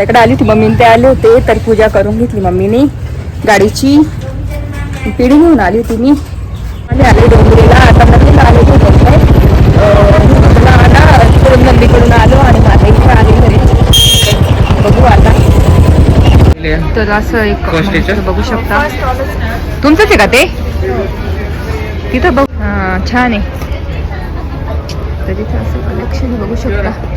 आपल्याकडे आली होती. मम्मी ते आले होते तर पूजा करून घेतली मम्मीने. गाडीची पिढी घेऊन आली होती मी. आणि आले डोंगरीला. आता नदीला आले होते आला तिकडून नंदीकडून आलो आणि माझ्या आले घरी. बघू आता. तर असं एक? बघू शकता. तुमचंच आहे का ते? तिथं बघ. हा छान आहे. तर तिथं असं कलेक्शन बघू शकता.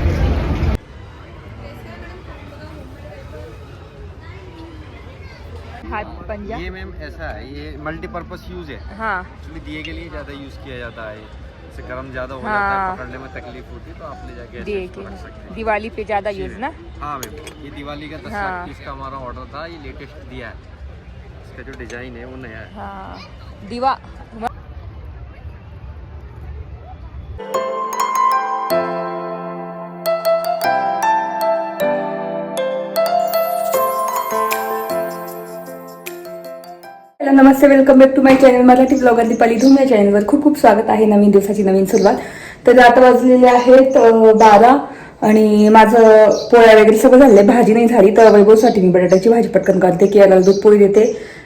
हाथ पंजा ये मैम ऐसा है ये मल्टीपर्पज यूज़ है। हाँ। एक्चुअली दिए के लिए ज़्यादा यूज़ किया जाता है इससे गर्म ज़्यादा हो हाँ। जाता है पकड़ने में तकलीफ़ होती है तो आप ले जाके दिए के रख सकते हैं। दिवाली पे ज़्यादा यूज़ ना? हाँ मैम ये दिवाली का दस हाँ। लाख पीस का हमारा ऑर्डर था ये लेटेस्ट दिया है। इसका जो डिज़ाइन है वो नया है। हाँ। दिवा नमस्ते welcome back to my channel Marathi blogger Deepali Dhoom या चॅनलवर खूप खूप स्वागत आहे नवीन दिवसाची नवीन सुरुवात. तर आता वाजलेले आहेत बारा आणि माझं पोळ्या वगैरे सगळं झालंय भाजी नाही झाली तर वैभवसाठी मी बटाट्याची भाजी पटकन करते की याला दूध पोळी देते.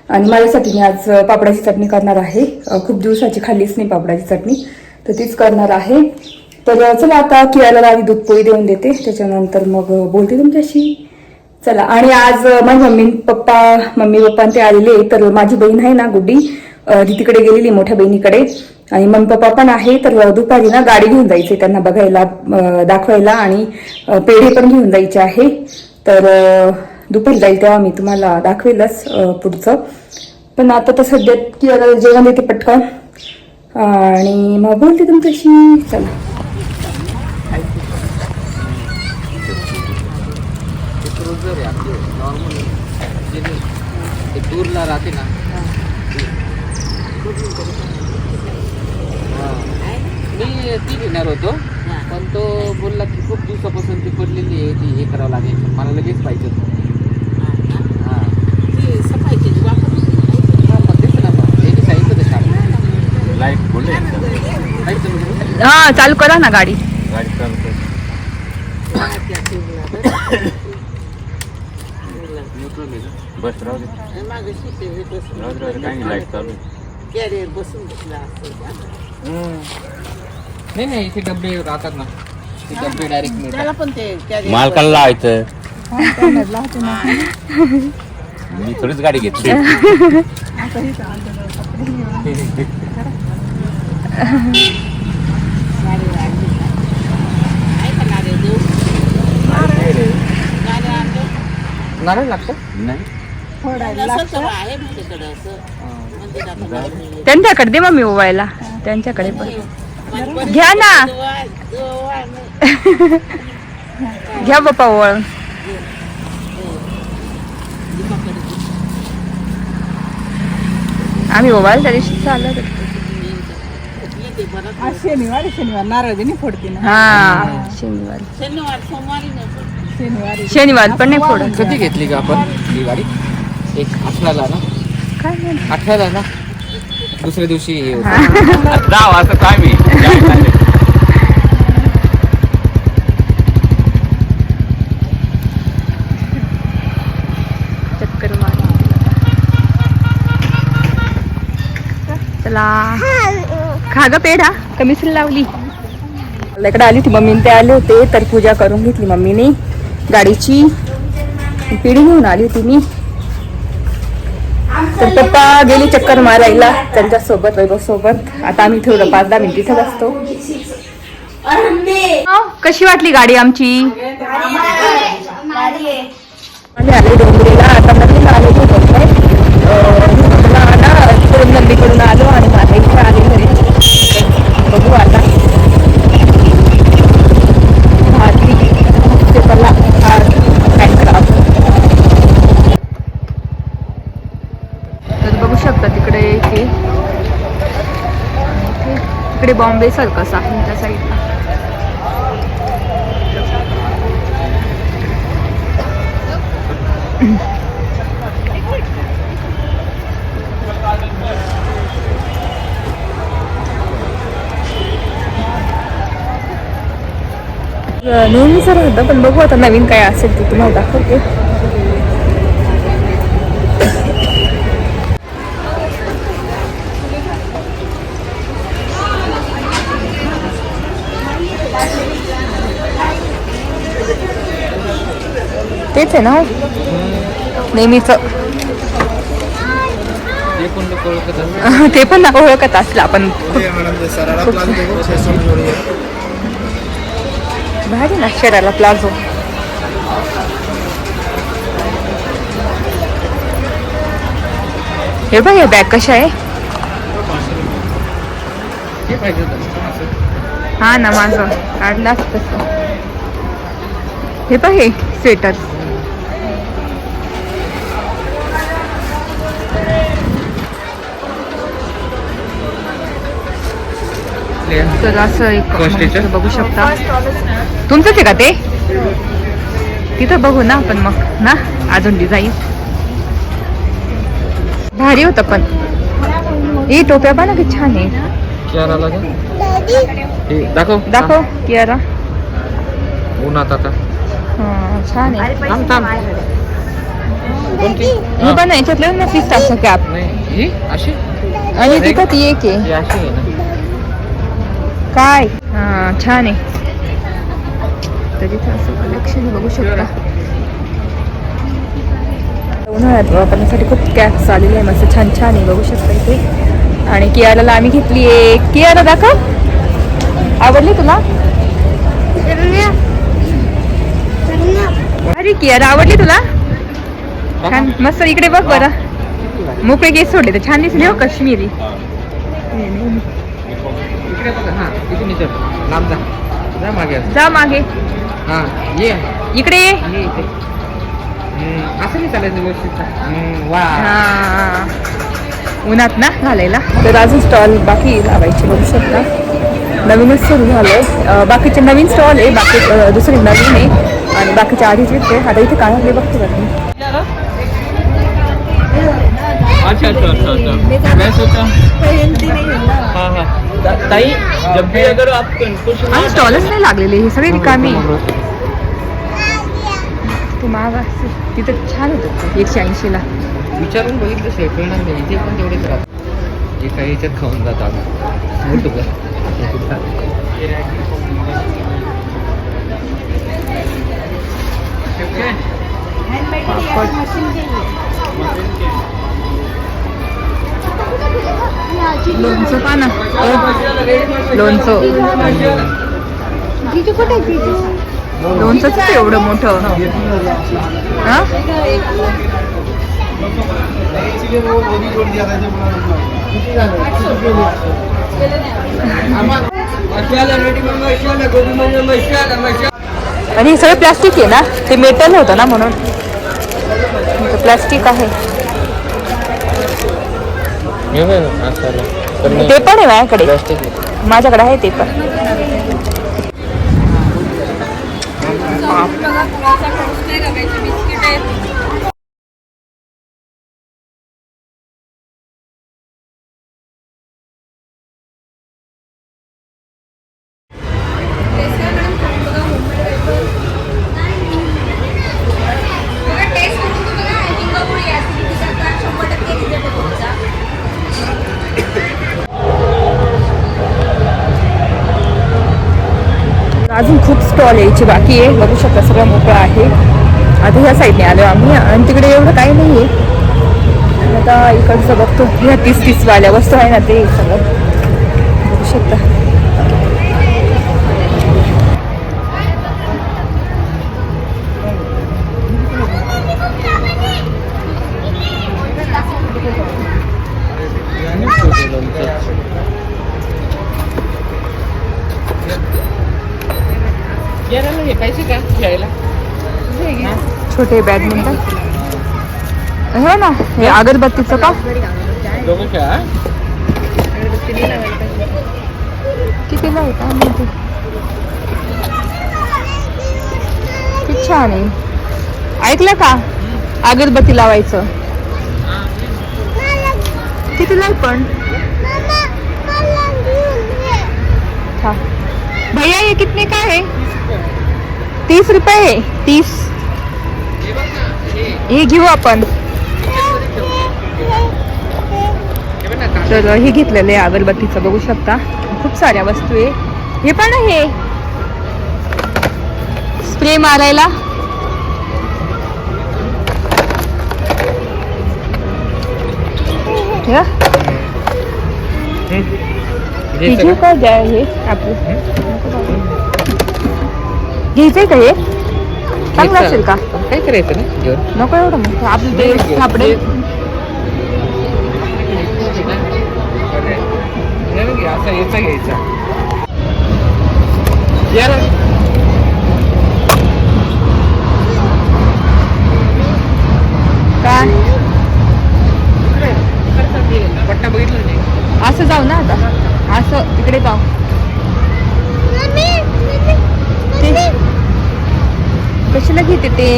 आणि माझ्यासाठी मी आज पापडाची चटणी करणार आहे. खूप दिवसाची खाल्लीच नाही पापडाची चटणी तर तीच करणार आहे. तर चला आता कियाला आधी दूध पोळी देऊन देते त्याच्यानंतर मग बोलते तुमच्याशी. चला आणि आज माझ्या मम्मी पप्पा मम्मी पप्पा ते आलेले तर माझी बहीण आहे ना गुड्डी. ती तिकडे गेलेली मोठ्या बहिणीकडे. आणि मम्मी पप्पा पण आहे तर दुपारी ना गाडी घेऊन जायची त्यांना बघायला दाखवायला आणि पेढे पण घेऊन जायचे आहे. तर दुपारी जाईल तेव्हा मी तुम्हाला दाखवेलच पुढचं. पण आता तर सध्या की जेवण देते पटकन. आणि मग बोलते तुमच्याशी. चला. नॉर्मल ये दूरला राहते ना. हां. मी ती घेणार होतो. पण तो बोलला की खूप दिवसापासून ती पडलेली आहे ती हे करावं लागेल. मला लगेच पाहिजे होतं. हां ते चालू करू? हा चालू करा ना गाडी. गाडी चालू ना? बस राहू दे राहू दे राहू दे काही नाही लाइट चालू आहे. नाही नाही इथे डबे राहतात ना ते डबे डायरेक्ट मिळतात मालकाला लावायचं मी थोडीच गाडी घेतली नारळ लागतं नाही त्यांच्याकडे दे मम्मी ओवायला त्यांच्याकडे पण. घ्या ना. घ्या बाप्पा ओवाळून आम्ही ओवाळ त्या दिवशी चालत. आज शनिवारी शनिवार. नारळ नाही फोडते ना. हा शनिवार. शनिवारी शनिवार. पण नाही फोडत. कधी घेतली का आपण ही गाडी एक अठराला ना? काय नाही. अठराला ना? दुसऱ्या दिवशी हे होतं. दहा वाजता काय मी? चक्कर मार. चला. खा ग पेढा. कमीच लावली. इकडे आली होती मम्मी ते आले होते तर पूजा करून घेतली मम्मीने. गाडीची पिढी घेऊन आली होती मी. तर पप्पा गेली चक्कर मारायला त्यांच्यासोबत वैभव सोबत आता आम्ही थोडं पाच दहा मिनिट इथं असतो कशी वाटली गाडी आमची? आले आले डोंगरीला. आता तिकडून आलो आणि माझ्या इथे आले घरी. बघू आता इकडे बॉम्बे सर्कस आहे त्या साईडला नेहमीच राहतं पण बघू आता नवीन काय असेल ते तुम्हाला दाखवते. तेच आहे ना हो. नेहमीच. ते पण ओळखत पण ना ओळखत असलं आपण. भारी ना शरीराला प्लाझो. हे बघ हे बॅग कशा आहे? हा ना माझं. काढला तसं. हे बघ हे स्वेटर ले. तर असं एक? मस्त बघू शकता. तुमचंच आहे का ते? तिथं बघू ना आपण मग ना? अजून डिझाईन भारी होतं पण. ही टोप्या पण की छान आहे का? हे दाखव. दाखव कियारा. उन्हात आता. हा, छान आहे. थांब थांब. कोणती? हे पण याच्यातलं ना पीस असं कॅप नाही ही अशी? आणि तिथं ती एक आहे. ही अशी आहे ना. काय हा छान आहे. तर तिथं असं कलेक्शन बघू शकता. उन्हाळ्यात वापरण्यासाठी खूप कॅप्स आलेले आहे मस्त छान छान आहे. बघू शकता इथे. आणि कियाराला आम्ही घेतली आहे कियारा दाखव. आवडली तुला? अरे कियारा आवडली तुला? छान. मस्त इकडे बघ बरं. मोकळे केस सोडले तर छान दिसले हो काश्मीरी. इकडे बघा हा इथून इथं. लांब जा. जा मागे. जा मागे. हा ये. इकडे ये. इथे. असं नाही चालायचं व्यवस्थित. वा. हा. उन्हात ना घालायला. तर अजून स्टॉल बाकी लावायचे बघू शकता. नवीनच सुरू झालंय अं, बाकीचे नवीन स्टॉल आहे बाकी दुसरी नवीन आहे. आणि बाकीचे आधीच येते आता इथे कानातले बघते का तुम्ही अच्छा अच्छा अच्छा अच्छा. हाँ ताई जब भी अगर आप कुछ आणि स्टॉलच नाही लागलेले हे सगळे रिकामी। ते महाग असते तिथं छान होतं एकशे ऐंशीला विचारून बघितलं से कळणार नाही इथे पण तेवढेच राहतात. एका याच्यात खाऊन जात आम्ही मोठं का लोणचं पा ना. लोणचं. लोणचंच एवढं मोठं. हा? आणि हे सगळं प्लास्टिक आहे ना? ते मेटल होतं ना म्हणून. प्लास्टिक आहे. ते पण आहे माझ्याकडे. माझ्याकडे आहे ते पण. स्टॉल यायची बाकी आहे. बघू शकता सगळं मोकळं आहे. आता ह्या साईडने आलो आम्ही. आणि तिकडे एवढं काही नाही आहे आता इकडचं बघतो. ह्या तीस तीस वाल्या वस्तू आहे ना ते सगळं. बघू शकता. पैसे का खेळायला? छोटे बॅडमिंटन हो ना हे अगरबत्तीचं का? कितीला आहे काय माहिती? किती छान आहे. ऐकलं का? अगरबत्ती लावायचं. कितीला आहे पण? था भैया ये कितने का है तीस रुपये. तीस. हे घेऊ आपण. तर हे घेतलेलं आहे अगरबत्तीचं. बघू शकता. खूप साऱ्या वस्तू आहे. हे पण आहे. स्प्रे मारायला. हे घेऊ सगळं- का? द्या हे आपलं. घ्यायचंय का हे? चांगलं असेल का? काय करायचं ना? घेऊन नको एवढं मग. आपलं ते सापडे असा याचा घ्यायचा यार काय? पट्टा बघितलं नाही असं जाऊ ना आता. असं इकडे जाऊ ते कशाला घेते ते.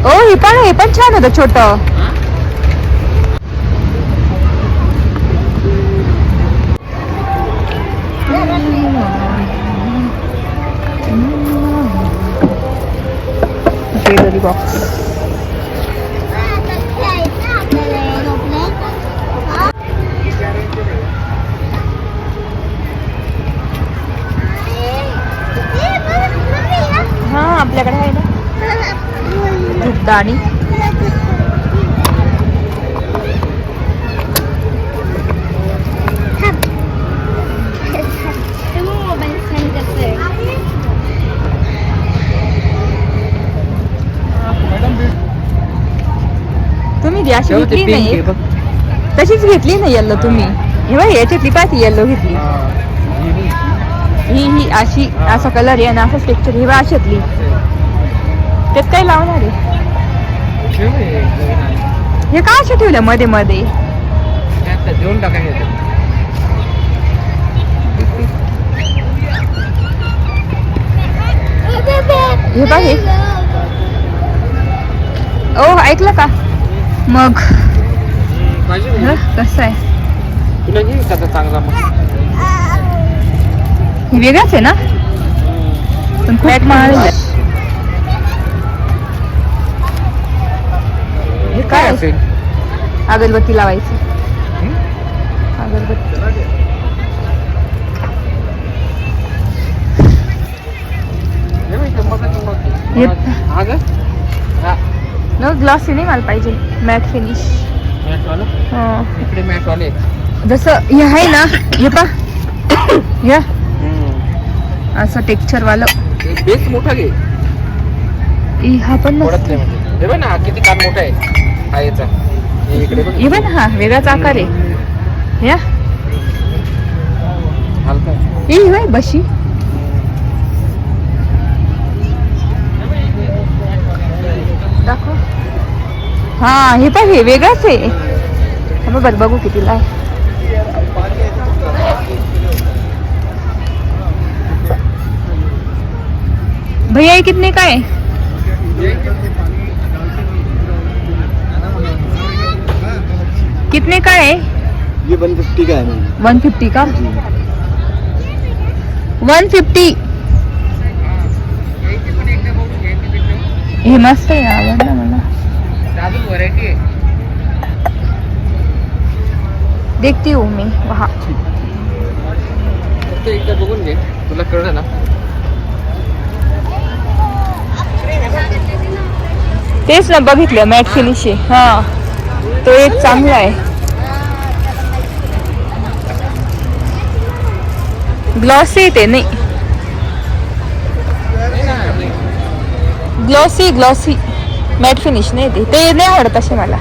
ओ हे पण हे पण छान होतं छोट. बॉक्स ना धूपदाणी तुम्ही ती अशी घेतली नाही तशीच घेतली नाही येल्लो तुम्ही. हे बघ याच्यातली पाहिजे येल्लो घेतली. ही ही अशी असा कलर आहे आणि असं टेक्चर ही बघ अशातली. त्यात काय लावणार आहे? हे का असं ठेवलं मध्ये मध्ये? देऊन टाकायचं हे. हे ओ ऐकलं का? मग. कसं आहे? हे वेगळंच आहे ना? पण खूप महाग हे काय असेल? अगरबत्ती लावायची? अगरबत्ती. न ग्लॉसी नाही मला पाहिजे. Matte finish? इकडे आहेत. जसं हे आहे ना हे पा. हे असं टेक्चर वालं. बेस मोठा घे. हा पण म्हणजे. ना किती कान मोठा आहे. हा याचा हे इकडे बघ. वेगळाच आकार आहे. या. हलका आहे. ए होय बशी. दाखव. हा हे पण हे वेगळंच आहे. बघ बघ, कितीला आहे. भैया ये कितने का है कितने का है? ये वन फिफ्टी का है वन फिफ्टी का? One fifty. हे मस्त आहे आवडलं मला देखती हूँ मी वहाँ। फक्त एकदा बघून घे तुला कळलं ना तेच ना बघितलं मॅट फिनिश आहे हा। तो एक चांगला आहे. ग्लॉसी ते नाही. ग्लॉसी ग्लॉसी मॅट फिनिश नाही ते. ते नाही आवडत असे मला.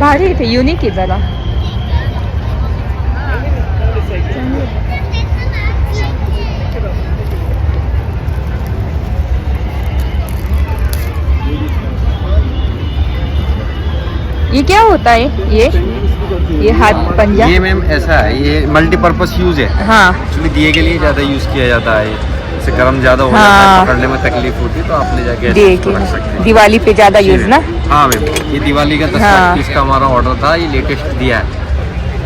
भारी ते युनिक आहे जरा ये क्या होता है? ये? ये हाथ पंजा। ये मैम ऐसा है ये मल्टीपर्पज यूज़ है। हाँ। एक्चुअली दिए के लिए ज़्यादा यूज़ किया जाता है। जैसे गर्म ज़्यादा हो हाँ। जाता है पकड़ने में तकलीफ़ होती है तो आप ले जाके ऐसे दिए रख सकते हैं। दिवाली पे ज़्यादा यूज़ ना? हाँ मैम। ये दिवाली का दस हाँ। लाख पीस का हमारा ऑर्डर था ये लेटेस्ट दिया है।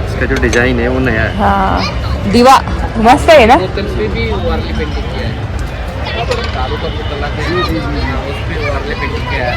इसका जो डिज़ाइन है वो नया है। हाँ। दिवा मस्त है ना? पेंटिंग किया है।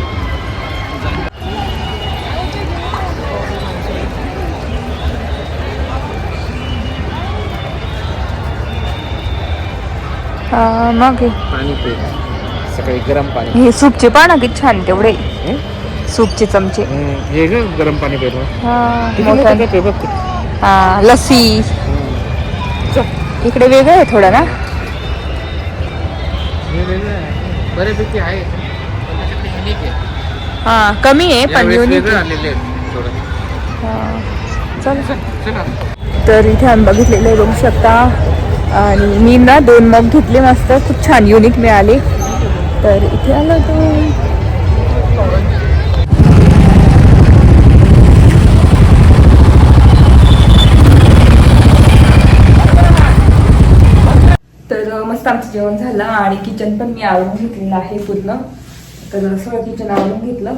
मग. पाणी पे. सकाळी गरम पाणी हे सूपचे पाना किती छान तेवढे सूपचे चमचे. हे ग गरम पाणी पेतो हा मोठा. हा लस्सी. इकडे वेगळं आहे थोडं ना. बऱ्यापैकी आहे. पण त्याच्यातले unique आहे. हा कमी आहे पण यावेळेस युनिक वेगळं आलेले आहेत थोडं. चल. चला. तर इथे आम्ही बघितलेलं आहे बघू शकता. आणि मी ना दोन मग घेतले मस्त. खूप छान युनिक मिळाले. तर इथे आलो तो तर मस्त आमचं जेवण झालं आणि किचन पण मी आवरून घेतलेलं आहे पूर्ण. तर सगळं किचन आवरून घेतलं.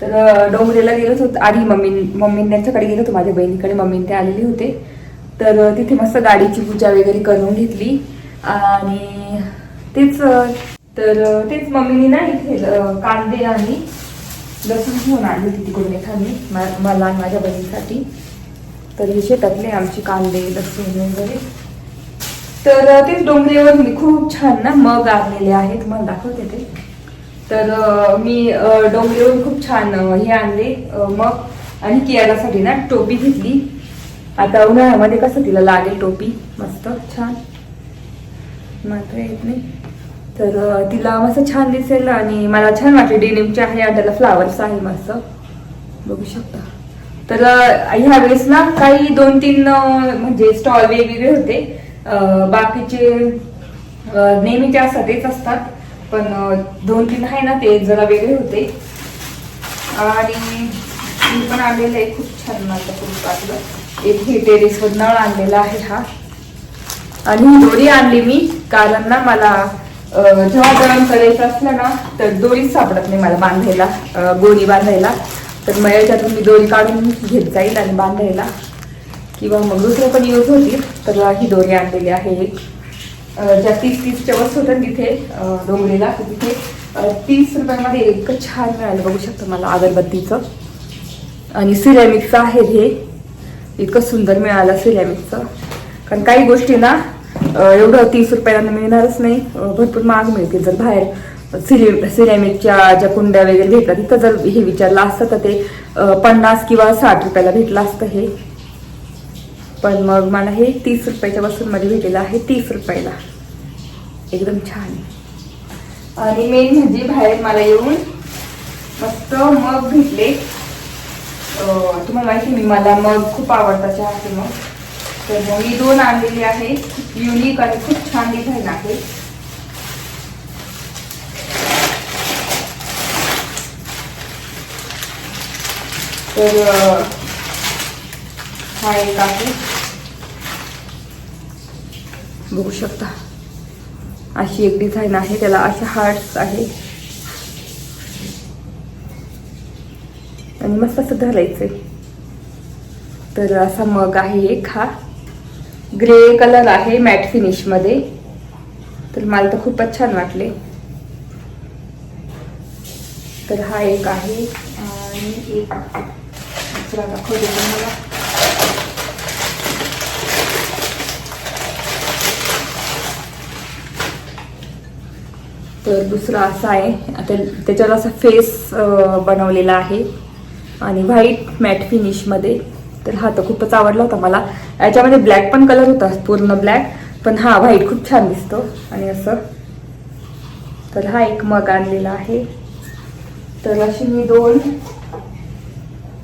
तर डोंगरेला गेलोच होतं. आधी मम्मी मम्मी त्यांच्याकडे गेलो होतो. माझ्या बहिणीकडे मम्मी ते आलेले होते. तर तिथे मस्त गाडीची पूजा वगैरे करून घेतली. आणि तेच तर तेच मम्मीने ना इथे कांदे आणि लसूण घेऊन आणली होती तिकडून एखादी मला आणि माझ्या बहिणीसाठी. तर हे शेतातले आमचे कांदे लसूण वगैरे. तर तेच डोंगरेवर मी खूप छान ना मग आणलेले आहेत. मला दाखवते ते. तर मी अ, खूप छान हे आणले मग. आणि कियालासाठी ना टोपी घेतली. आता उन्हाळ्यामध्ये कसं तिला लागेल टोपी? मस्त. छान. मात्र येत नाही. तर तिला मस्त छान दिसेल आणि मला छान वाटले डेनिमचे आहे आणि त्याला फ्लावर्स आहे मस्त. बघू शकता. तर ह्या वेळेस ना काही दोन तीन म्हणजे स्टॉल वेगवेगळे होते. बाकीचे नेहमीचे असतात तेच असतात. पण दोन तीन आहे ना ते जरा वेगळे होते. आणि मी पण आणलेलं आहे. खूप छान माझं खूप वाटलं एक हे टेरेसवर नळ आणलेला आहे हा. आणि ही दोरी आणली मी कारण ना मला जेव्हा गरम करायचं असलं ना तर दोरीच सापडत नाही मला बांधायला गोरी बांधायला. तर मग याच्यातून मी दोरी काढून घेत जाईल आणि बांधायला. किंवा मग दुसरं पण यूज होतील तर ही दोरी आणलेली आहे एक. ज्या तीस तीसच्या वस्तू होत्या तिथे डोंगरीला तर तिथे तीस रुपयामध्ये एक छान मिळालं. बघू शकतो मला अगरबत्तीचं. आणि सिरॅमिकचं आहे हे. इतकं सुंदर मिळालं सिरॅमिकचं. कारण काही गोष्टी ना एवढं तीस रुपयाला मिळणारच नाही. भरपूर महाग मिळतील जर बाहेर सिरे सिरॅमिकच्या ज्या कुंड्या वगैरे भेटतात तिथं जर हे विचारलं असतं तर ते पन्नास किंवा साठ रुपयाला भेटलं असतं हे. पण मग मला हे तीस रुपयाच्या वस्तूंमध्ये भेटलेलं आहे तीस रुपयाला. एकदम छान. आणि मेन म्हणजे बाहेर मला येऊन मस्त मग भेटले. तुम्हाला माहिती मी मला मग खूप आवडता चहा ते मग. तर मी दोन आणलेली आहे युनिक आणि खूप छान डिझाईन आहे. तर हा एक आहे. बघू शकता. अशी एक डिझाईन आहे त्याला असे हार्ट्स आहे. आणि मस्त असं धरायचंय. तर असा मग आहे एक हा. ग्रे कलर आहे मॅट फिनिशमध्ये. तर मला तर खूपच छान वाटले. तर हा एक आहे आणि एक दुसरा दाखवते तुम्हाला तर दुसरा असा आहे. आता त्याच्यावर असा फेस बनवलेला आहे. आणि व्हाईट मॅट फिनिशमध्ये तर हा तर खूपच आवडला होता मला. याच्यामध्ये ब्लॅक पण कलर होता पूर्ण ब्लॅक पण हा व्हाईट खूप छान दिसतो. आणि असं. तर हा एक मग आणलेला आहे. तर अशी मी दोन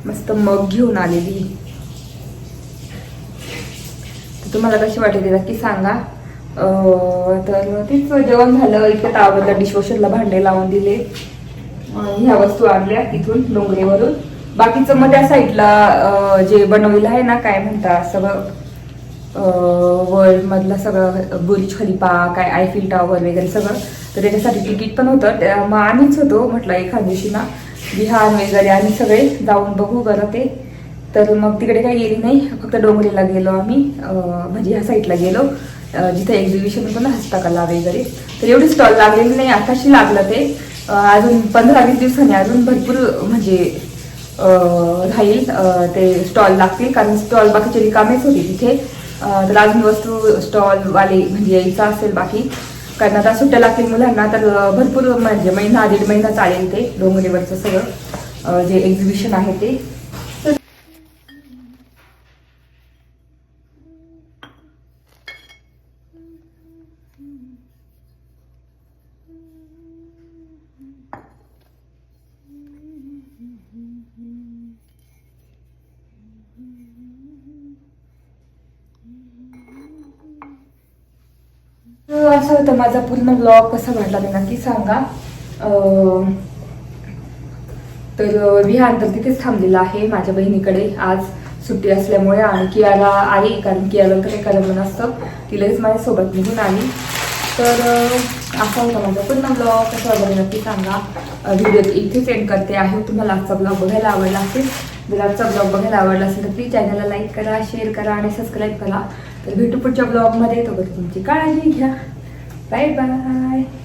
मस्त मग घेऊन आलेली. तर तुम्हाला कशी वाटेल ते नक्की सांगा. तर तेच जेवण झालं. इथे तावबद्दल डिशवॉशरला भांडे लावून दिले. ह्या वस्तू आणल्या इथून डोंगरेवरून. बाकीचं मग त्या साईडला जे बनवलेलं आहे ना काय म्हणता सगळं वर्ल्ड मधलं सगळं बुर्ज खलिपा काय आयफिल टॉवर वगैरे सगळं तर त्याच्यासाठी तिकीट पण होतं. त्या- मग आम्हीच होतो म्हटलं एखाद दिवशी ना बिहार वगैरे आम्ही सगळे जाऊन बघू बरं ते. तर मग तिकडे काही गेली नाही फक्त डोंगरीला गेलो आम्ही म्हणजे ह्या साईडला गेलो जिथे एक्झिबिशन होतं ना हस्तकला वगैरे. तर एवढी स्टॉल लागलेली नाही आताशी लागलं ते. अजून पंधरा वीस दिवसांनी अजून भरपूर म्हणजे राहील. ते स्टॉल लागतील. कारण स्टॉल बाकीचे रिकामेच होते तिथे. अं, तर अजून वस्तू स्टॉल वाले म्हणजे यायचा असेल बाकी. कारण आता सुट्ट्या लागतील मुलांना तर भरपूर म्हणजे महिना दीड महिना चालेल ते डोंगरेवरचं सगळं. जे एक्झिबिशन आहे ते तर असं होतं माझा पूर्ण ब्लॉग कसा वाटला ते नक्की सांगा. तर विहान तर तिथेच थांबलेला आहे माझ्या बहिणीकडे. आज सुट्टी असल्यामुळे आणि कियाला आली कारण कियाला तर काही करमलं नसतं ती लगेच माझ्यासोबत निघून आली. तर असा होता माझा पूर्ण ब्लॉग कसा वगैरे नक्की सांगा. व्हिडिओ इथेच एंड करते आहे. तुम्हाला आजचा ब्लॉग बघायला आवडला असेल जर आजचा ब्लॉग बघायला आवडला असेल तर प्लीज चॅनलला लाईक करा शेअर करा आणि सबस्क्राईब करा. तर भेटू पुढच्या ब्लॉगमध्ये तोपर्यंत तुमची काळजी घ्या. Bye-bye!